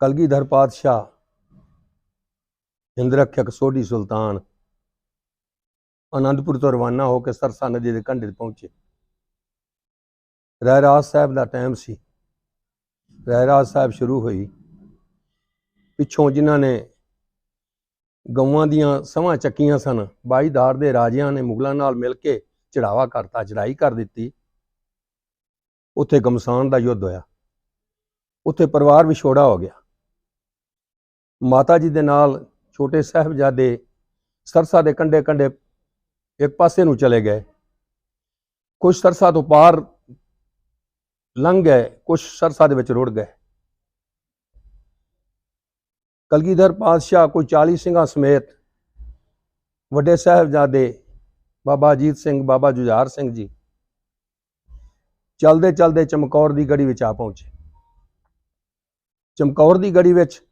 ਕਲਗੀਧਰ ਪਾਤਸ਼ਾਹ ਹਿੰਦ ਰੱਖਿਅਕ ਸੋਢੀ ਸੁਲਤਾਨ ਆਨੰਦਪੁਰ ਤੋਂ ਰਵਾਨਾ ਹੋ ਕੇ ਸਰਸਾ ਨਦੀ ਦੇ ਕੰਢੇ ਪਹੁੰਚੇ। ਰਹਿ ਰਾਜ ਸਾਹਿਬ ਦਾ ਟਾਈਮ ਸੀ। ਰਹਿ ਰਾਜ ਸਾਹਿਬ ਸ਼ੁਰੂ ਹੋਈ। ਪਿੱਛੋਂ ਜਿਨ੍ਹਾਂ ਨੇ ਗਊਆਂ ਦੀਆਂ ਸਮਾਂ ਚੱਕੀਆਂ ਸਨ ਬਾਈਦਾਰ ਦੇ ਰਾਜਿਆਂ ਨੇ ਮੁਗਲਾਂ ਨਾਲ ਮਿਲ ਕੇ ਚੜਾਵਾ ਕਰਤਾ, ਚੜਾਈ ਕਰ ਦਿੱਤੀ। ਉੱਥੇ ਗਮਸਾਨ ਦਾ ਯੁੱਧ ਹੋਇਆ। ਉੱਥੇ ਪਰਿਵਾਰ ਵਿਛੋੜਾ ਹੋ ਗਿਆ। ਮਾਤਾ ਜੀ ਦੇ ਨਾਲ ਛੋਟੇ ਸਾਹਿਬਜ਼ਾਦੇ ਸਰਸਾ ਦੇ ਕੰਢੇ ਕੰਢੇ ਇੱਕ ਪਾਸੇ ਨੂੰ ਚਲੇ ਗਏ। ਕੁਝ ਸਰਸਾ ਤੋਂ ਪਾਰ ਲੰਘ ਗਏ ਕੁਝ ਸਰਸਾ ਦੇ ਵਿੱਚ ਰੁੜ ਗਏ। ਕਲਗੀਧਰ ਪਾਤਸ਼ਾਹ ਕੋਈ 40 ਸਿੰਘਾਂ ਸਮੇਤ ਵੱਡੇ ਸਾਹਿਬਜ਼ਾਦੇ ਬਾਬਾ ਅਜੀਤ ਸਿੰਘ, ਬਾਬਾ ਜੁਝਾਰ ਸਿੰਘ ਜੀ ਚਲਦੇ ਚਲਦੇ ਚਮਕੌਰ ਦੀ ਗੜੀ ਵਿੱਚ ਆ ਪਹੁੰਚੇ। ਚਮਕੌਰ ਦੀ ਗੜੀ ਵਿੱਚ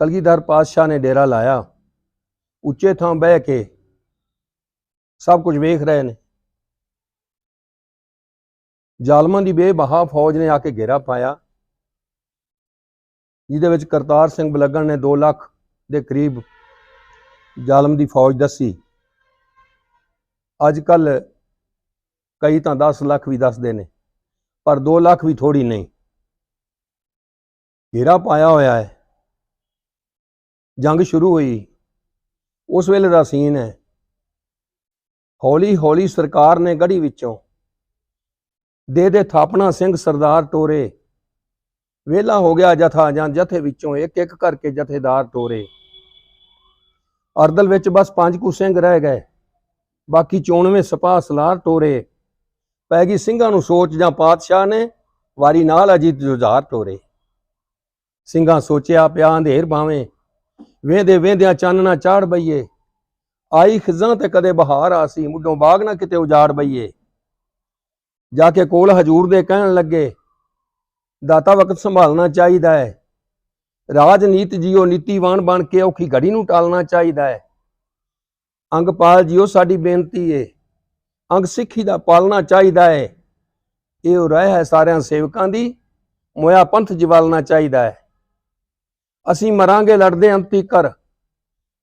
ਕਲਗੀਧਰ ਪਾਤਸ਼ਾਹ ਨੇ ਡੇਰਾ ਲਾਇਆ। ਉੱਚੇ ਥਾਂ ਬਹਿ ਕੇ ਸਭ ਕੁਝ ਵੇਖ ਰਹੇ ਨੇ। ਜ਼ਾਲਮਾਂ ਦੀ ਬੇਬਹਾ ਫੌਜ ਨੇ ਆ ਕੇ ਘੇਰਾ ਪਾਇਆ। ਜਿਹਦੇ ਵਿੱਚ ਕਰਤਾਰ ਸਿੰਘ ਬਲੱਗਣ ਨੇ 2 ਲੱਖ ਦੇ ਕਰੀਬ ਜ਼ਾਲਮ ਦੀ ਫੌਜ ਦੱਸੀ। ਅੱਜ ਕੱਲ ਕਈ ਤਾਂ 10 ਲੱਖ ਵੀ ਦੱਸਦੇ ਨੇ, ਪਰ 2 ਲੱਖ ਵੀ ਥੋੜੀ ਨਹੀਂ। ਘੇਰਾ ਪਾਇਆ ਹੋਇਆ ਹੈ। ਜੰਗ ਸ਼ੁਰੂ ਹੋਈ। ਉਸ ਵੇਲੇ ਦਾ ਸੀਨ ਹੈ। ਹੌਲੀ ਹੌਲੀ ਸਰਕਾਰ ਨੇ ਗੜੀ ਵਿੱਚੋਂ ਦੇ ਦੇ ਥਾਪਣਾ ਸਿੰਘ ਸਰਦਾਰ ਟੋਰੇ। ਵੇਲਾ ਹੋ ਗਿਆ ਜਥਾ ਜਾਂ ਜਥੇ ਵਿੱਚੋਂ ਇੱਕ ਇੱਕ ਕਰਕੇ ਜਥੇਦਾਰ ਟੋਰੇ। ਅਰਦਲ ਵਿੱਚ ਬਸ ਪੰਜ ਕੁ ਸਿੰਘ ਰਹਿ ਗਏ। ਬਾਕੀ 94 ਸਪਾਹ ਸਲਾਰ ਟੋਰੇ। ਪੈ ਗਈ ਸਿੰਘਾਂ ਨੂੰ ਸੋਚ ਜਾਂ ਪਾਤਸ਼ਾਹ ਨੇ ਵਾਰੀ ਨਾਲ ਅਜੀਤ ਜੁਝਾਰ ਟੋਰੇ। ਸਿੰਘਾਂ ਸੋਚਿਆ, ਪਿਆ ਅੰਧੇਰ ਭਾਵੇਂ ਵੇਂਦੇ ਵੇਂਦਿਆਂ ਚਾਨਣਾ ਚਾੜ ਬਈਏ। ਆਈ ਖਿਜ਼ਾਂ ਤੇ ਕਦੇ ਬਹਾਰ ਆਸੀ, ਮੁੱਢੋਂ ਬਾਗ ਨਾ ਕਿਤੇ ਉਜਾੜ ਬਈਏ। ਜਾ ਕੇ ਕੋਲ ਹਜੂਰ ਦੇ ਕਹਿਣ ਲੱਗੇ, ਦਾਤਾ ਵਕਤ ਸੰਭਾਲਣਾ ਚਾਹੀਦਾ ਹੈ। ਰਾਜਨੀਤ ਜੀਓ ਨੀਤੀਵਾਨ ਬਣ ਕੇ ਔਖੀ ਘੜੀ ਨੂੰ ਟਾਲਣਾ ਚਾਹੀਦਾ ਹੈ। ਅੰਗਪਾਲ ਜੀਓ ਸਾਡੀ ਬੇਨਤੀ ਏ। ਅੰਗ ਸਿੱਖੀ ਦਾ ਪਾਲਣਾ ਚਾਹੀਦਾ ਹੈ। ਇਹ ਉਹ ਰਹਿ ਹੈ ਸਾਰਿਆਂ ਸੇਵਕਾਂ ਦੀ, ਮੋਇਆ ਪੰਥ ਜਵਾਲਣਾ ਚਾਹੀਦਾ ਹੈ। ਅਸੀਂ ਮਰਾਂਗੇ, ਲੜਦੇ ਅੰਤੀ ਕਰ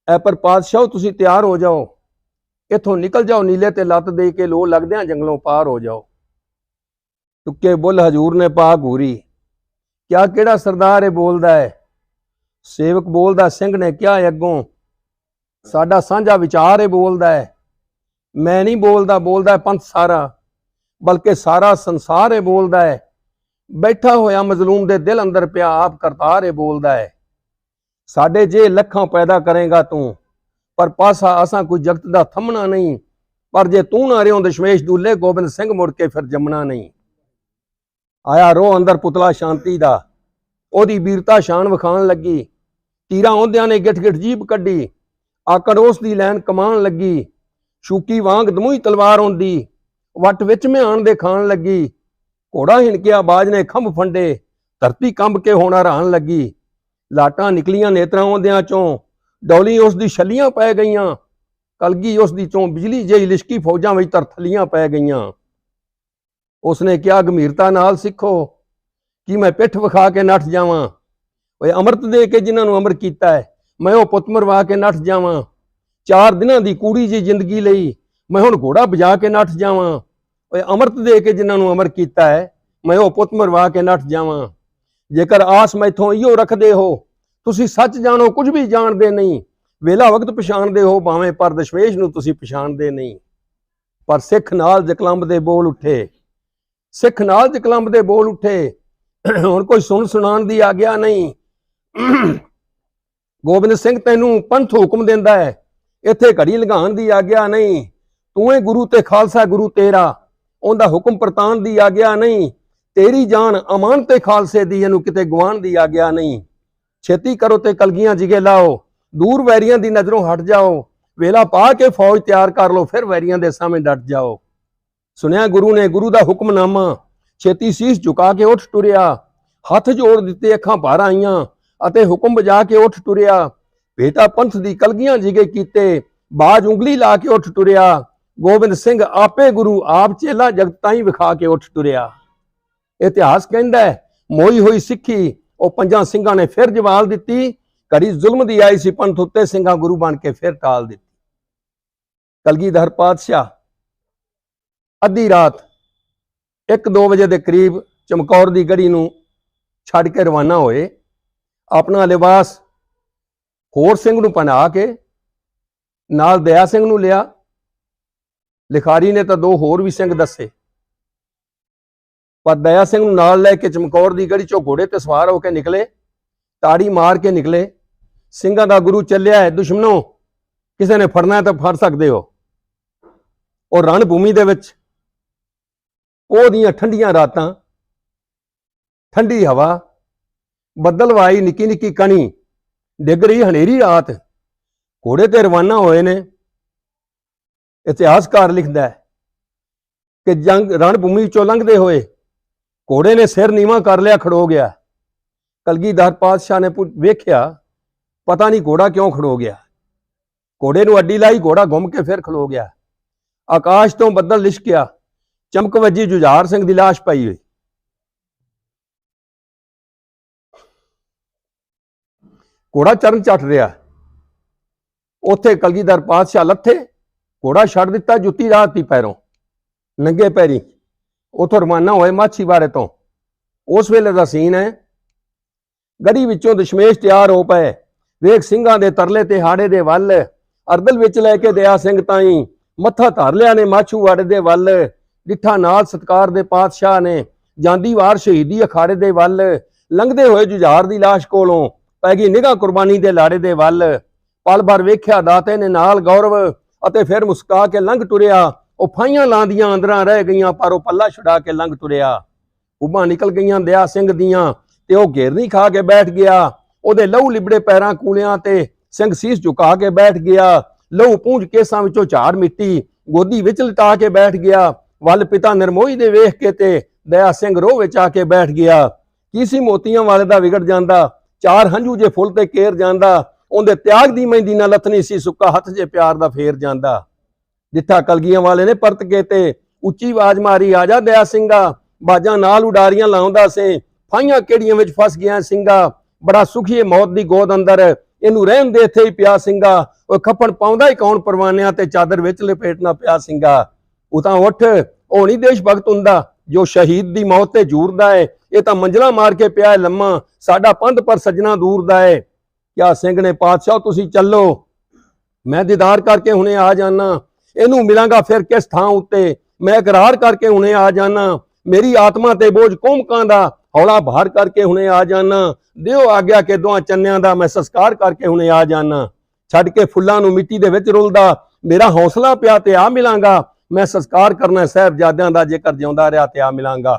ਐ ਪਰ ਪਾਤਸ਼ਾਹ, ਤੁਸੀਂ ਤਿਆਰ ਹੋ ਜਾਓ। ਇੱਥੋਂ ਨਿਕਲ ਜਾਓ, ਨੀਲੇ ਤੇ ਲੱਤ ਦੇ ਕੇ ਲੋ ਲੱਗਦਿਆਂ ਜੰਗਲੋਂ ਪਾਰ ਹੋ ਜਾਓ। ਤੁੱਕੇ ਬੁੱਲ ਹਜੂਰ ਨੇ ਪਾ ਘੂਰੀ। ਕਿਆ ਕਿਹੜਾ ਸਰਦਾਰ ਇਹ ਬੋਲਦਾ ਹੈ? ਸੇਵਕ ਬੋਲਦਾ, ਸਿੰਘ ਨੇ ਕਿਹਾ ਅੱਗੋਂ, ਸਾਡਾ ਸਾਂਝਾ ਵਿਚਾਰ ਇਹ ਬੋਲਦਾ ਹੈ। ਮੈਂ ਨਹੀਂ ਬੋਲਦਾ ਬੋਲਦਾ ਪੰਥ ਸਾਰਾ, ਬਲਕਿ ਸਾਰਾ ਸੰਸਾਰ ਇਹ ਬੋਲਦਾ ਹੈ। ਬੈਠਾ ਹੋਇਆ ਮਜ਼ਲੂਮ ਦੇ ਦਿਲ ਅੰਦਰ ਪਿਆ, ਆਪ ਕਰਤਾਰ ਇਹ ਬੋਲਦਾ ਹੈ। ਸਾਡੇ ਜੇ ਲੱਖਾਂ ਪੈਦਾ ਕਰੇਗਾ ਤੂੰ, ਪਰ ਪਾਸਾ ਅਸਾਂ ਕੋਈ ਜਗਤ ਦਾ ਥੰਮਣਾ ਨਹੀਂ, ਪਰ ਜੇ ਤੂੰ ਨਾ ਰਿਓ ਦਸ਼ਮੇਸ਼ ਦੂਲੇ ਗੋਬਿੰਦ ਸਿੰਘ ਮੁੜ ਕੇ ਫਿਰ ਜੰਮਣਾ ਨਹੀਂ। ਆਇਆ ਰੋ ਅੰਦਰ ਪੁਤਲਾ ਸ਼ਾਂਤੀ ਦਾ, ਉਹਦੀ ਵੀਰਤਾ ਸ਼ਾਨ ਵਿਖਾਣ ਲੱਗੀ, ਤੀਰਾਂ ਆਉਂਦਿਆਂ ਨੇ ਗਿੱਠ ਗਿੱਠ ਜੀਬ ਕੱਢੀ, ਆਕੜ ਉਸ ਦੀ ਲੈਣ ਕਮਾਣ ਲੱਗੀ, ਸ਼ੂਕੀ ਵਾਂਗ ਦਮੂਈ ਤਲਵਾਰ ਹੁੰਦੀ, ਵੱਟ ਵਿੱਚ ਮਿਆਣ ਦੇ ਖਾਣ ਲੱਗੀ, ਘੋੜਾ ਹਿਣਕਿਆ ਬਾਜ ਨੇ ਖੰਭ ਫੰਡੇ, ਧਰਤੀ ਕੰਬ ਕੇ ਹੋਣਾ ਰਹਿਣ ਲੱਗੀ। ਲਾਟਾਂ ਨਿਕਲੀਆਂ ਨੇਤਰਾਂ ਆਉਂਦਿਆਂ ਚੋਂ। ਡੌਲੀ ਉਸ ਦੀ ਛੱਲੀਆਂ ਪੈ ਗਈਆਂ। ਕਲਗੀ ਉਸ ਦੀ ਚੋਂ ਬਿਜਲੀ ਜਿਹੀ ਲਿਸ਼ਕੀ ਫੌਜਾਂ ਵਿੱਚ ਤਰਥਲੀਆਂ ਪੈ ਗਈਆਂ। ਉਸਨੇ ਕਿਹਾ, ਗੰਭੀਰਤਾ ਨਾਲ ਸਿੱਖੋ ਕਿ ਮੈਂ ਪਿੱਠ ਵਿਖਾ ਕੇ ਨੱਠ ਜਾਵਾਂ। ਓਏ, ਅੰਮ੍ਰਿਤ ਦੇ ਕੇ ਜਿਨ੍ਹਾਂ ਨੂੰ ਅਮਰ ਕੀਤਾ ਹੈ, ਮੈਂ ਉਹ ਪੁੱਤ ਮਰਵਾ ਕੇ ਨੱਠ ਜਾਵਾਂ। ਚਾਰ ਦਿਨਾਂ ਦੀ ਕੂੜੀ ਜੀ ਜ਼ਿੰਦਗੀ ਲਈ ਮੈਂ ਹੁਣ ਘੋੜਾ ਵਜਾ ਕੇ ਨੱਠ ਜਾਵਾਂ। ਓਏ, ਅੰਮ੍ਰਿਤ ਦੇ ਕੇ ਜਿਨ੍ਹਾਂ ਨੂੰ ਅਮਰ ਕੀਤਾ ਹੈ, ਮੈਂ ਉਹ ਪੁੱਤ ਮਰਵਾ ਕੇ ਨੱਠ ਜਾਵਾਂ। ਜੇਕਰ ਆਸ ਮੈਥੋਂ ਇਹੋ ਰੱਖਦੇ ਹੋ, ਤੁਸੀਂ ਸੱਚ ਜਾਣੋ, ਕੁਝ ਵੀ ਜਾਣਦੇ ਨਹੀਂ। ਵੇਲਾ ਵਕਤ ਪਛਾਣਦੇ ਹੋ, ਭਾਵੇਂ ਪਰ ਦਸ਼ਵੇਸ਼ ਨੂੰ ਤੁਸੀਂ ਪਛਾਣਦੇ ਨਹੀਂ। ਪਰ ਸਿੱਖ ਨਾਲ ਜਕਲੰਬ ਦੇ ਬੋਲ ਉੱਠੇ। ਸਿੱਖ ਨਾਲ ਜਕਲੰਬ ਦੇ ਬੋਲ ਉੱਠੇ। ਹੁਣ ਕੋਈ ਸੁਣ ਸੁਣਾਉਣ ਦੀ ਆਗਿਆ ਨਹੀਂ। ਗੋਬਿੰਦ ਸਿੰਘ ਤੈਨੂੰ ਪੰਥ ਹੁਕਮ ਦਿੰਦਾ ਹੈ। ਇੱਥੇ ਘੜੀ ਲਗਾਉਣ ਦੀ ਆਗਿਆ ਨਹੀਂ। ਤੂੰ ਏ ਗੁਰੂ ਤੇ ਖਾਲਸਾ, ਗੁਰੂ ਤੇਰਾ। ਉਹਦਾ ਹੁਕਮ ਪ੍ਰਤਾਨ ਦੀ ਆਗਿਆ ਨਹੀਂ। ਤੇਰੀ ਜਾਨ ਅਮਾਨ ਤੇ ਖਾਲਸੇ ਦੀ, ਇਹਨੂੰ ਕਿਤੇ ਗਵਾਣ ਦੀ ਆਗਿਆ ਨਹੀਂ। ਛੇਤੀ ਕਰੋ ਤੇ ਕਲਗੀਆਂ ਜਿਗੇ ਲਾਓ, ਦੂਰ ਵੈਰੀਆਂ ਦੀ ਨਜ਼ਰੋਂ ਹਟ ਜਾਓ। ਵੇਲਾ ਪਾ ਕੇ ਫੌਜ ਤਿਆਰ ਕਰ ਲਓ, ਫਿਰ ਵੈਰੀਆਂ ਦੇ ਸਾਹਮਣੇ ਡਟ ਜਾਓ। ਸੁਣਿਆ ਗੁਰੂ ਨੇ, ਗੁਰੂ ਦਾ ਹੁਕਮਨਾਮਾ। ਛੇਤੀ ਸੀਸ ਝੁਕਾ ਕੇ ਉੱਠ ਟੁਰਿਆ। ਹੱਥ ਜੋੜ ਦਿੱਤੇ ਅੱਖਾਂ ਭਰ ਆਈਆਂ ਅਤੇ ਹੁਕਮ ਬਜਾ ਕੇ ਉੱਠ ਟੁਰਿਆ। ਬੇਟਾ ਪੰਥ ਦੀ ਕਲਗੀਆਂ ਜਿਗੇ ਕੀਤੇ, ਬਾਜ ਉਂਗਲੀ ਲਾ ਕੇ ਉੱਠ ਟੁਰਿਆ। ਗੋਬਿੰਦ ਸਿੰਘ ਆਪੇ ਗੁਰੂ, ਆਪ ਚੇਲਾ ਜਗਤਾਂ ਹੀ ਵਿਖਾ ਕੇ ਉੱਠ ਟੁਰਿਆ। ਇਤਿਹਾਸ ਕਹਿੰਦਾ ਹੈ, ਮੋਈ ਹੋਈ ਸਿੱਖੀ, ਉਹ ਪੰਜਾਂ ਸਿੰਘਾਂ ਨੇ ਫਿਰ ਜਵਾਲ ਦਿੱਤੀ, ਘੜੀ ਜ਼ੁਲਮ ਦੀ ਆਈ ਸੀ, ਪੰਥ ਉੱਤੇ ਸਿੰਘਾਂ ਗੁਰੂ ਬਣ ਕੇ ਫਿਰ ਟਾਲ ਦਿੱਤੀ। ਕਲਗੀਧਰ ਪਾਤਸ਼ਾਹ ਅੱਧੀ ਰਾਤ 1-2 ਵਜੇ ਦੇ ਕਰੀਬ ਚਮਕੌਰ ਦੀ ਗੜੀ ਨੂੰ ਛੱਡ ਕੇ ਰਵਾਨਾ ਹੋਏ। ਆਪਣਾ ਲਿਬਾਸ ਹੋਰ ਸਿੰਘ ਨੂੰ ਪਨਾ ਕੇ ਨਾਲ ਦਇਆ ਸਿੰਘ ਨੂੰ ਲਿਆ। ਲਿਖਾਰੀ ਨੇ ਤਾਂ ਦੋ ਹੋਰ ਵੀ ਸਿੰਘ ਦੱਸੇ। ਪਰ ਦਇਆ ਸਿੰਘ ਨੂੰ ਨਾਲ ਲੈ ਕੇ ਚਮਕੌਰ ਦੀ ਗੜੀ ਚੋਂ ਘੋੜੇ ਤੇ ਸਵਾਰ ਹੋ ਕੇ ਨਿਕਲੇ, ਤਾੜੀ ਮਾਰ ਕੇ ਨਿਕਲੇ। ਸਿੰਘਾਂ ਦਾ ਗੁਰੂ ਚੱਲਿਆ ਹੈ, ਦੁਸ਼ਮਣੋ, ਕਿਸੇ ਨੇ ਫੜਨਾ ਤਾਂ ਫੜ ਸਕਦੇ ਹੋ। ਉਹ ਰਣ ਭੂਮੀ ਦੇ ਵਿੱਚ ਉਹਦੀਆਂ ਠੰਡੀਆਂ ਰਾਤਾਂ, ਠੰਡੀ ਹਵਾ, ਬੱਦਲਵਾਈ ਨਿੱਕੀ ਨਿੱਕੀ ਕਣੀ, ਡਿੱਗ ਰਹੀ ਹਨੇਰੀ ਰਾਤ। ਘੋੜੇ ਤੇ ਰਵਾਨਾ ਹੋਏ ਨੇ। ਇਤਿਹਾਸਕਾਰ ਲਿਖਦਾ ਹੈ ਕਿ ਜੰਗ ਰਣ ਭੂਮੀ ਚੋਂ ਲੰਘਦੇ ਹੋਏ ਘੋੜੇ ਨੇ ਸਿਰ ਨੀਵਾ ਕਰ ਲਿਆ, ਖੜੋ ਗਿਆ। ਕਲਗੀਧਰ ਪਾਤਸ਼ਾਹ ਨੇ ਵੇਖਿਆ, ਪਤਾ ਨਹੀਂ ਘੋੜਾ ਕਿਉਂ ਖੜੋ ਗਿਆ। ਘੋੜੇ ਨੂੰ ਅੱਡੀ ਲਾਈ, ਘੋੜਾ ਘੁੰਮ ਕੇ ਫਿਰ ਖਲੋ ਗਿਆ। ਆਕਾਸ਼ ਤੋਂ ਬੱਦਲ ਲਿਸ਼ਕਿਆ, ਚਮਕ ਵੱਜੀ, ਜੁਝਾਰ ਸਿੰਘ ਦੀ ਲਾਸ਼ ਪਈ ਹੋਈ। ਘੋੜਾ ਚਰਨ ਚੱਟ ਰਿਹਾ। ਉੱਥੇ ਕਲਗੀਧਰ ਪਾਤਸ਼ਾਹ ਲੱਥੇ, ਘੋੜਾ ਛੱਡ ਦਿੱਤਾ ਜੁੱਤੀ ਰਾਤੀ ਪੈਰੋਂ। ਨੰਗੇ ਪੈਰੀ ਉਥੋਂ ਰਵਾਨਾ ਹੋਏ ਮਾਛੀਵਾੜੇ ਤੋਂ। ਉਸ ਵੇਲੇ ਦਾ ਸੀਨ ਹੈ, ਗੜੀ ਵਿੱਚੋਂ ਦਸ਼ਮੇਸ਼ ਤਿਆਰ ਹੋ ਪਏ। ਵੇਖ ਸਿੰਘਾਂ ਦੇ ਤਰਲੇ ਤੇ ਹਾੜੇ ਦੇ ਵੱਲ ਅਰਦਲ ਵਿੱਚ ਲੈ ਕੇ ਦਇਆ ਸਿੰਘ ਤਾਈ, ਮੱਥਾ ਧਰ ਲਿਆ ਨੇ ਮਾਛੂਵਾੜੇ ਦੇ ਵੱਲ। ਡਿੱਠਾ ਨਾਲ ਸਤਕਾਰ ਦੇ ਪਾਤਸ਼ਾਹ ਨੇ ਜਾਂਦੀ ਵਾਰ ਸ਼ਹੀਦੀ ਅਖਾੜੇ ਦੇ ਵੱਲ, ਲੰਘਦੇ ਹੋਏ ਜੁਝਾਰ ਦੀ ਲਾਸ਼ ਕੋਲੋਂ ਪੈ ਗਈ ਨਿਗਾਹ ਕੁਰਬਾਨੀ ਦੇ ਲਾੜੇ ਦੇ ਵੱਲ। ਪਲ ਭਰ ਵੇਖਿਆ ਦਾਤੇ ਨੇ ਨਾਲ ਗੌਰਵ ਅਤੇ ਫਿਰ ਮੁਸਕਾ ਕੇ ਲੰਘ ਟੁਰਿਆ। ਉਹ ਫਾਈਆਂ ਲਾਂਦੀਆਂ, ਅੰਦਰਾਂ ਰਹਿ ਗਈਆਂ, ਪਰ ਉਹ ਪੱਲਾ ਛੁਡਾ ਕੇ ਲੰਘ ਤੁਰਿਆ। ਉਬਾਂ ਨਿਕਲ ਗਈਆਂ ਦਿਆ ਸਿੰਘ ਦੀਆਂ ਤੇ ਉਹ ਘੇਰਨੀ ਖਾ ਕੇ ਬੈਠ ਗਿਆ। ਉਹਦੇ ਲਹੂ ਲਿਬੜੇ ਪੈਰਾਂ ਕੂਲਿਆਂ ਤੇ ਸਿੰਘ ਸੀਸ ਝੁਕਾ ਕੇ ਬੈਠ ਗਿਆ। ਲਹੂ ਪੂੰਝ ਕੇਸਾਂ ਵਿੱਚੋਂ ਝਾੜ ਮਿੱਟੀ, ਗੋਦੀ ਵਿੱਚ ਲਟਾ ਕੇ ਬੈਠ ਗਿਆ। ਵੱਲ ਪਿਤਾ ਨਿਰਮੋਹੀ ਦੇ ਵੇਖ ਕੇ ਤੇ ਦਇਆ ਸਿੰਘ ਰੋਹ ਵਿੱਚ ਆ ਕੇ ਬੈਠ ਗਿਆ। ਕੀ ਸੀ ਮੋਤੀਆਂ ਵਾਲੇ ਦਾ ਵਿਗੜ ਜਾਂਦਾ? ਚਾਰ ਹੰਝੂ ਜੇ ਫੁੱਲ ਤੇ ਕੇਰ ਜਾਂਦਾ। ਉਹਦੇ ਤਿਆਗ ਦੀ ਮਹਿੰਦੀ ਨਾਲ ਲੱਥਣੀ ਸੀ, ਸੁੱਕਾ ਹੱਥ ਜੇ ਪਿਆਰ ਦਾ ਫੇਰ ਜਾਂਦਾ। ਜਿੱਥਾ ਕਲਗੀਆਂ ਵਾਲੇ ਨੇ ਪਰਤ ਕੇ ਤੇ ਉੱਚੀ ਆਵਾਜ਼ ਮਾਰੀ, ਆ ਜਾ ਦਇਆ ਸਿੰਘਾ, ਬਾਜਾਂ ਨਾਲ ਉਡਾਰੀਆਂ ਲਾਉਂਦਾ ਸੇ, ਫਾਈਆਂ ਕਿਹੜੀਆਂ ਵਿੱਚ ਫਸ ਗਿਆ ਸਿੰਘਾ, ਬੜਾ ਸੁਖੀ ਮੌਤ ਦੀ ਗੋਦ ਅੰਦਰ, ਇਹਨੂੰ ਰਹਿਣ ਦੇ ਇੱਥੇ ਹੀ ਪਿਆ ਸਿੰਘਾ, ਉਹ ਖੱਪਣ ਪਾਉਂਦਾ ਹੀ ਕੌਣ ਪਰਵਾਨਿਆਂ ਤੇ ਚਾਦਰ ਵਿੱਚ ਲਪੇਟਣਾ ਪਿਆ ਸਿੰਘਾ? ਉਹ ਤਾਂ ਉੱਠ, ਉਹ ਨਹੀਂ ਦੇਸ਼ ਭਗਤ ਹੁੰਦਾ, ਜੋ ਸ਼ਹੀਦ ਦੀ ਮੌਤ ਤੇ ਜੂਰਦਾ ਹੈ ਇਹ ਤਾਂ ਮੰਜਲਾ ਮਾਰ ਕੇ ਪਿਆ ਹੈ ਲੰਮਾ, ਸਾਡਾ ਪੰਧ ਪਰ ਸਜਣਾ ਦੂਰ ਦਾ ਹੈ ਕਿਆ ਸਿੰਘ ਨੇ, ਪਾਤਸ਼ਾਹ, ਤੁਸੀਂ ਚੱਲੋ, ਮੈਂ ਦੀਦਾਰ ਕਰਕੇ ਹੁਣੇ ਆ ਜਾਣਾ ਇਹਨੂੰ ਮਿਲਾਂਗਾ ਫਿਰ ਕਿਸ ਥਾਂ ਉੱਤੇ? ਮੈਂ ਇਕਰਾਰ ਕਰਕੇ ਹੁਣੇ ਆ ਜਾਣਾ ਮੇਰੀ ਆਤਮਾ ਤੇ ਬੋਝ ਕੋਮਕਾਂ ਦਾ ਹੌਲਾ ਭਾਰ ਕਰਕੇ ਹੁਣੇ ਆ ਜਾਣਾ ਦਿਓ ਆਗਿਆ ਕਿ ਦੋਆਂ ਚੰਨਿਆਂ ਦਾ ਮੈਂ ਸੰਸਕਾਰ ਕਰਕੇ ਹੁਣੇ ਆ ਜਾਣਾ ਛੱਡ ਕੇ ਫੁੱਲਾਂ ਨੂੰ ਮਿੱਟੀ ਦੇ ਵਿੱਚ ਰੁਲਦਾ। ਮੇਰਾ ਹੌਸਲਾ ਪਿਆ ਤੇ ਆ ਮਿਲਾਂਗਾ। ਮੈਂ ਸੰਸਕਾਰ ਕਰਨਾ ਸਾਹਿਬਜ਼ਾਦਿਆਂ ਦਾ ਜੇਕਰ ਜਿਉਂਦਾ ਰਿਹਾ ਤੇ ਆ ਮਿਲਾਂਗਾ।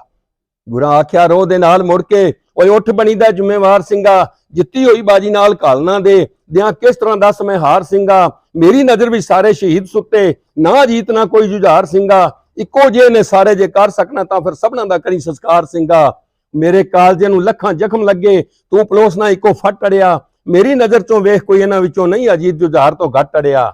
ਗੁਰਾਂ ਆਖਿਆ, ਰੋਹ ਦੇ ਨਾਲ ਮੁੜ ਕੇ, ਓਏ ਉੱਠ ਬਣੀਦਾ ਜ਼ਿੰਮੇਵਾਰ ਸਿੰਘਾ, ਜਿੱਤੀ ਹੋਈ ਬਾਜੀ ਨਾਲ ਘਾਲਣਾ ਦੇ, ਦਿਆਂ ਕਿਸ ਤਰ੍ਹਾਂ ਦੱਸ ਮੈਂ ਹਾਰ ਸਿੰਘਾ, ਮੇਰੀ ਨਜ਼ਰ ਵਿੱਚ ਸਾਰੇ ਸ਼ਹੀਦ ਸੁੱਤੇ, ਨਾ ਜੀਤ ਨਾ ਕੋਈ ਜੁਝਾਰ ਸਿੰਘਾ, ਇੱਕੋ ਜੇ ਨੇ ਸਾਰੇ ਜੇ ਕਰ ਸਕਣਾ ਤਾਂ ਫਿਰ ਸਭਨਾਂ ਦਾ ਕਰੀ ਸੰਸਕਾਰ ਸਿੰਘਾ। ਮੇਰੇ ਕਾਲਜੇ ਨੂੰ ਲੱਖਾਂ ਜ਼ਖਮ ਲੱਗੇ, ਤੂੰ ਪਲੋਸ ਨਾ ਇੱਕੋ ਫਟ ਅੜਿਆ ਮੇਰੀ ਨਜ਼ਰ ਚੋਂ ਵੇਖ ਕੋਈ ਇਹਨਾਂ ਵਿੱਚੋਂ ਨਹੀਂ ਅਜੀਤ ਜੁਝਾਰ ਤੋਂ ਘੱਟ ਅੜਿਆ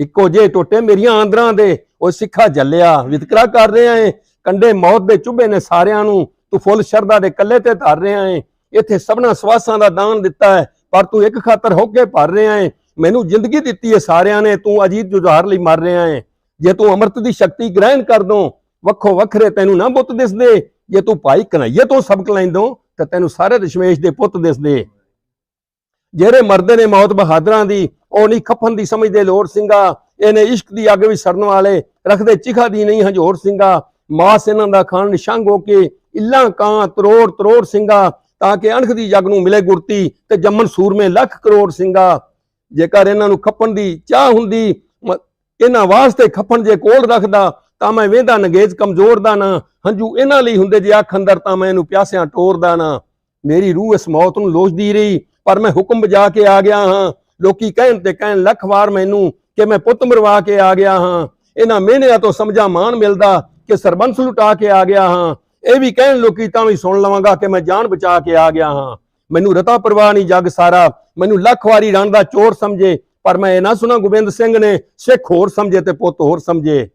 ਇੱਕੋ ਜੇ ਟੋਟੇ ਮੇਰੀਆਂ ਆਂਦਰਾਂ ਦੇ ਉਹ ਸਿੱਖਾ ਜੱਲਿਆ, ਵਿਤਕਰਾ ਕਰ ਰਿਹਾ ਏ ਕੰਡੇ ਮੌਤ ਦੇ ਚੁੱਭੇ ਨੇ ਸਾਰਿਆਂ ਨੂੰ। ਤੂੰ ਫੁੱਲ ਸ਼ਰਧਾ ਦੇ ਕੱਲੇ ਤੇ ਧਰ ਰਿਹਾ ਏ। ਇੱਥੇ ਸਭਨਾ ਸਵਾਸਾਂ ਦਾ ਦਾਨ ਦਿੱਤਾ ਹੈ, ਪਰ ਤੂੰ ਇੱਕ ਖਾਤਰ ਹੋ ਕੇ ਭਰ ਰਿਹਾ ਏ। ਮੈਨੂੰ ਜ਼ਿੰਦਗੀ ਦਿੱਤੀ ਹੈ ਸਾਰਿਆਂ ਨੇ, ਤੂੰ ਅਜੀਤ ਜੁਝਾਰ ਲਈ ਮਰ ਰਿਹਾ ਏ। ਜੇ ਤੂੰ ਅੰਮ੍ਰਿਤ ਦੀ ਸ਼ਕਤੀ ਗ੍ਰਹਿਣ ਕਰ ਦੋ ਵੱਖੋ ਵੱਖਰੇ ਤੈਨੂੰ ਨਾ ਬੁੱਤ ਦਿਸਦੇ। ਜੇ ਤੂੰ ਭਾਈ ਕਨਈਏ ਤੋਂ ਸਬਕ ਲੈਂਦੋ ਤਾਂ ਤੈਨੂੰ ਸਾਰੇ ਦਸ਼ਮੇਸ਼ ਦੇ ਪੁੱਤ ਦਿਸਦੇ। ਜਿਹੜੇ ਮਰਦੇ ਨੇ ਮੌਤ ਬਹਾਦਰਾਂ ਦੀ, ਉਹ ਨਹੀਂ ਖਫਨ ਦੀ ਸਮਝਦੇ ਲੋੜ ਸਿੰਘਾ। ਇਹਨੇ ਇਸ਼ਕ ਦੀ ਅੱਗ ਵੀ ਸੜਨ ਵਾਲੇ, ਰੱਖਦੇ ਚਿਖਾ ਦੀ ਨਹੀਂ ਹਜੋਰ ਸਿੰਘਾ। ਮਾਸ ਇਹਨਾਂ ਦਾ ਖਾਨ ਨਿਸ਼ੰਗ ਹੋ ਕੇ ਇੱਲਾਂ ਕਾਂ ਤਰੋੜ ਤਰੋੜ ਸਿੰਘਾ ਤਾਂ ਕਿ ਅਣਖ ਦੀ ਜਗ ਨੂੰ ਮਿਲੇ ਗੁਰਤੀ ਤੇ ਜੰਮਨ ਸੂਰਮੇ ਲੱਖ ਕਰੋੜ ਸਿੰਘਾ। ਜੇਕਰ ਇਹਨਾਂ ਨੂੰ ਖੱਪਣ ਦੀ ਚਾਹ ਹੁੰਦੀ ਇਹਨਾਂ ਵਾਸਤੇ ਖੱਪਣ ਜੇ ਕੋਲ ਰੱਖਦਾ, ਤਾਂ ਮੈਂ ਵੇਂਦਾ ਨਗੇਜ ਕਮਜ਼ੋਰ ਦਾ ਨਾ। ਹੰਝੂ ਇਹਨਾਂ ਲਈ ਹੁੰਦੇ ਜੇ ਅੱਖ ਅੰਦਰ ਤਾਂ ਮੈਂ ਇਹਨੂੰ ਪਿਆਸਿਆਂ ਟੋਰਦਾ ਨਾ। ਮੇਰੀ ਰੂਹ ਇਸ ਮੌਤ ਨੂੰ ਲੋਚਦੀ ਰਹੀ, ਪਰ ਮੈਂ ਹੁਕਮ ਬਜਾ ਕੇ ਆ ਗਿਆ ਹਾਂ। ਲੋਕੀ ਕਹਿਣ ਤੇ ਕਹਿਣ ਲੱਖ ਵਾਰ ਮੈਨੂੰ ਕਿ ਮੈਂ ਪੁੱਤ ਮਰਵਾ ਕੇ ਆ ਗਿਆ ਹਾਂ। ਇਹਨਾਂ ਮਿਹਨਿਆਂ ਤੋਂ ਸਮਝਾ ਮਾਣ ਮਿਲਦਾ ਕਿ ਸਰਬੰਸ ਲੁਟਾ ਕੇ ਆ ਗਿਆ ਹਾਂ। ਇਹ ਵੀ ਕਹਿਣ ਲੋਕੀ ਤਾਂ ਵੀ ਸੁਣ ਲਵਾਂਗਾ ਕਿ ਮੈਂ ਜਾਨ ਬਚਾ ਕੇ ਆ ਗਿਆ ਹਾਂ। ਮੈਨੂੰ ਰਤਾ ਪਰਵਾਹ ਨਹੀਂ ਜੱਗ ਸਾਰਾ। ਮੈਨੂੰ ਲੱਖ ਵਾਰੀ ਰਣ ਦਾ ਚੋਰ ਸਮਝੇ, ਪਰ ਮੈਂ ਇਹ ਨਾ ਸੁਣਾ ਗੋਬਿੰਦ ਸਿੰਘ ਨੇ, ਸਿੱਖ ਹੋਰ ਸਮਝੇ ਤੇ ਪੁੱਤ ਹੋਰ ਸਮਝੇ।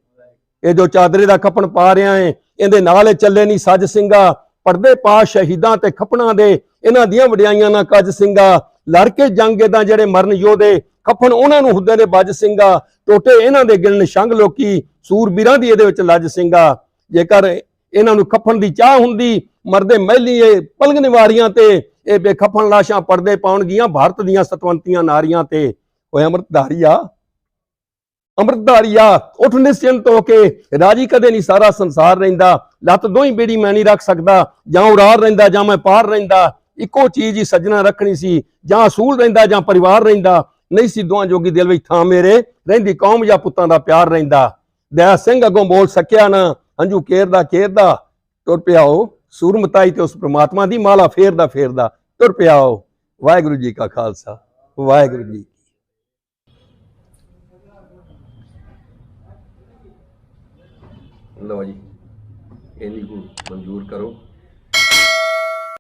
ਇਹ ਜੋ ਚਾਦਰੇ ਦਾ ਖਪਣ ਪਾ ਰਿਆ ਏ, ਇਹਦੇ ਨਾਲ ਇਹ ਚੱਲੇ ਨਹੀਂ ਸੱਜ ਸਿੰਘਾ। ਪਰਦੇ ਪਾ ਸ਼ਹੀਦਾਂ ਤੇ ਖਪਣਾ ਦੇ, ਇਹਨਾਂ ਦੀਆਂ ਵਡਿਆਈਆਂ ਨਾ ਕੱਜ ਸਿੰਘਾ। ਲੜ ਕੇ ਜੰਗ ਦਾ ਜਿਹੜੇ ਮਰਨ ਯੋਧੇ, ਖੱਪਣ ਉਹਨਾਂ ਨੂੰ ਹੁੰਦੇ ਨੇ ਬੱਜ ਸਿੰਘਾ। ਟੋਟੇ ਇਹਨਾਂ ਦੇ ਗਿਣਨ ਸ਼ੰਗ ਲੋਕੀ ਸੂਰਬੀਰਾਂ ਦੀ ਇਹਦੇ ਵਿੱਚ ਲੱਜ ਸਿੰਘਾ ਜੇਕਰ ਇਹਨਾਂ ਨੂੰ ਕਫਨ ਦੀ ਚਾਹ ਹੁੰਦੀ, ਮਰਦੇ ਮਹਿਲੀ ਇਹ ਪਲੰਗ ਨਿਵਾਰੀਆਂ ਤੇ, ਇਹ ਬੇਖਫਨ ਲਾਸ਼ਾਂ ਪਰਦੇ ਪਾਉਣਗੀਆਂ ਭਾਰਤ ਦੀਆਂ ਸਤਵੰਤੀਆਂ ਨਾਰੀਆਂ ਤੇ। ਓਏ ਅੰਮ੍ਰਿਤਧਾਰੀਆ ਅੰਮ੍ਰਿਤਧਾਰੀਆ ਉੱਠ ਨਿਸ਼ਚਿੰਤ ਹੋ ਕੇ, ਰਾਜੀ ਕਦੇ ਨਹੀਂ ਸਾਰਾ ਸੰਸਾਰ ਰਹਿੰਦਾ। ਲੱਤ ਦੋਈ ਬੇੜੀ ਮੈਂ ਨਹੀਂ ਰੱਖ ਸਕਦਾ। ਜਾਂ ਉਰਾਰ ਰਹਿੰਦਾ, ਜਾਂ ਮੈਂ ਪਾਰ ਰਹਿੰਦਾ। ਇੱਕੋ ਚੀਜ਼ ਹੀ ਸੱਜਣਾ ਰੱਖਣੀ ਸੀ। ਜਾਂ ਅਸੂਲ ਰਹਿੰਦਾ, ਜਾਂ ਪਰਿਵਾਰ ਰਹਿੰਦਾ। ਨਹੀਂ ਸੀ ਦੋਹਾਂ ਜੋਗੀ ਦਿਲ ਵਿੱਚ ਥਾਂ ਮੇਰੇ। ਰਹਿੰਦੀ ਕੌਮ ਜਾਂ ਪੁੱਤਾਂ ਦਾ ਪਿਆਰ ਰਹਿੰਦਾ। ਦਇਆ ਸਿੰਘ ਅੱਗੋਂ ਬੋਲ ਸਕਿਆ ਨਾ ਹੰਝੂ ਕੇਰਦਾ ਕੇਰਦਾ, ਤੁਰ ਪਿਆ ਸੂਰਮਤਾਈ ਤੇ ਉਸ ਪ੍ਰਮਾਤਮਾ ਦੀ ਮਾਲਾ ਫੇਰਦਾ ਫੇਰਦਾ, ਤੁਰ ਪਿਆ ਉਹ ਵਾਹਿਗੁਰੂ ਜੀ ਕਾ ਖਾਲਸਾ, ਵਾਹਿਗੁਰੂ ਜੀ ਲਓ ਜੀ ਇਹਨੀ ਮਨਜ਼ੂਰ ਕਰੋ।